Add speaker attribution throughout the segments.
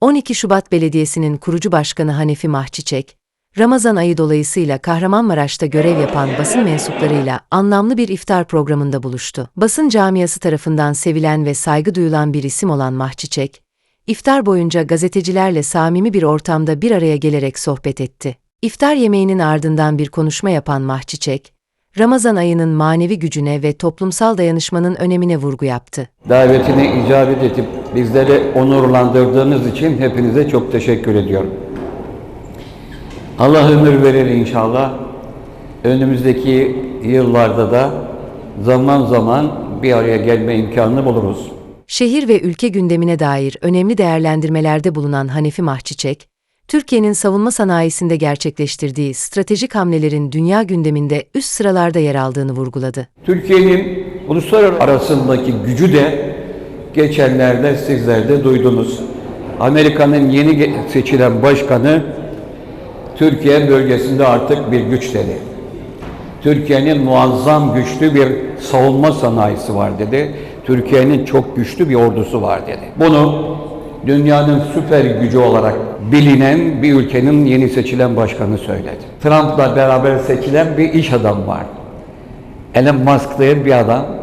Speaker 1: 12 Şubat Belediyesi'nin kurucu başkanı Hanefi Mahçiçek, Ramazan ayı dolayısıyla Kahramanmaraş'ta görev yapan basın mensuplarıyla anlamlı bir iftar programında buluştu. Basın camiası tarafından sevilen ve saygı duyulan bir isim olan Mahçiçek, iftar boyunca gazetecilerle samimi bir ortamda bir araya gelerek sohbet etti. İftar yemeğinin ardından bir konuşma yapan Mahçiçek, Ramazan ayının manevi gücüne ve toplumsal dayanışmanın önemine vurgu yaptı.
Speaker 2: Davetine icabet edip bizleri onurlandırdığınız için hepinize çok teşekkür ediyorum. Allah ömür verir inşallah. Önümüzdeki yıllarda da zaman zaman bir araya gelme imkanı buluruz.
Speaker 1: Şehir ve ülke gündemine dair önemli değerlendirmelerde bulunan Hanefi Mahçiçek, Türkiye'nin savunma sanayisinde gerçekleştirdiği stratejik hamlelerin dünya gündeminde üst sıralarda yer aldığını vurguladı.
Speaker 2: Türkiye'nin uluslararası arasındaki gücü de geçenlerde sizler de duydunuz. Amerika'nın yeni seçilen başkanı Türkiye bölgesinde artık bir güç dedi. Türkiye'nin muazzam güçlü bir savunma sanayisi var dedi. Türkiye'nin çok güçlü bir ordusu var dedi. Bunu dünyanın süper gücü olarak bilinen bir ülkenin yeni seçilen başkanı söyledi. Trump'la beraber seçilen bir iş adamı var. Elon Musk diye bir adam.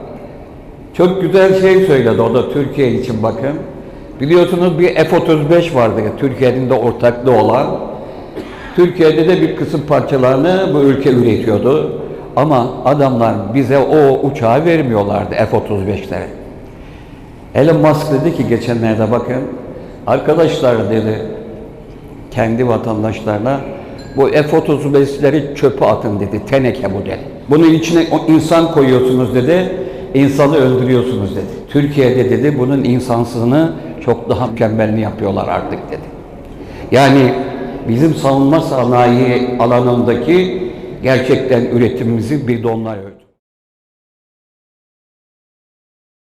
Speaker 2: Çok güzel şey söyledi o da Türkiye için bakın. Biliyorsunuz bir F-35 vardı Türkiye'nin de ortaklığı olan. Türkiye'de de bir kısım parçalarını bu ülke üretiyordu. Ama adamlar bize o uçağı vermiyorlardı F-35'lere. Elon Musk dedi ki geçenlerde bakın, arkadaşlar dedi, kendi vatandaşlarına bu F-35'leri çöpe atın dedi, teneke bu dedi. Bunun içine o insan koyuyorsunuz dedi, insanı öldürüyorsunuz dedi. Türkiye'de dedi bunun insansızını çok daha mükemmelini yapıyorlar artık dedi. Yani bizim savunma sanayi alanındaki gerçekten üretimimizi bir de onlar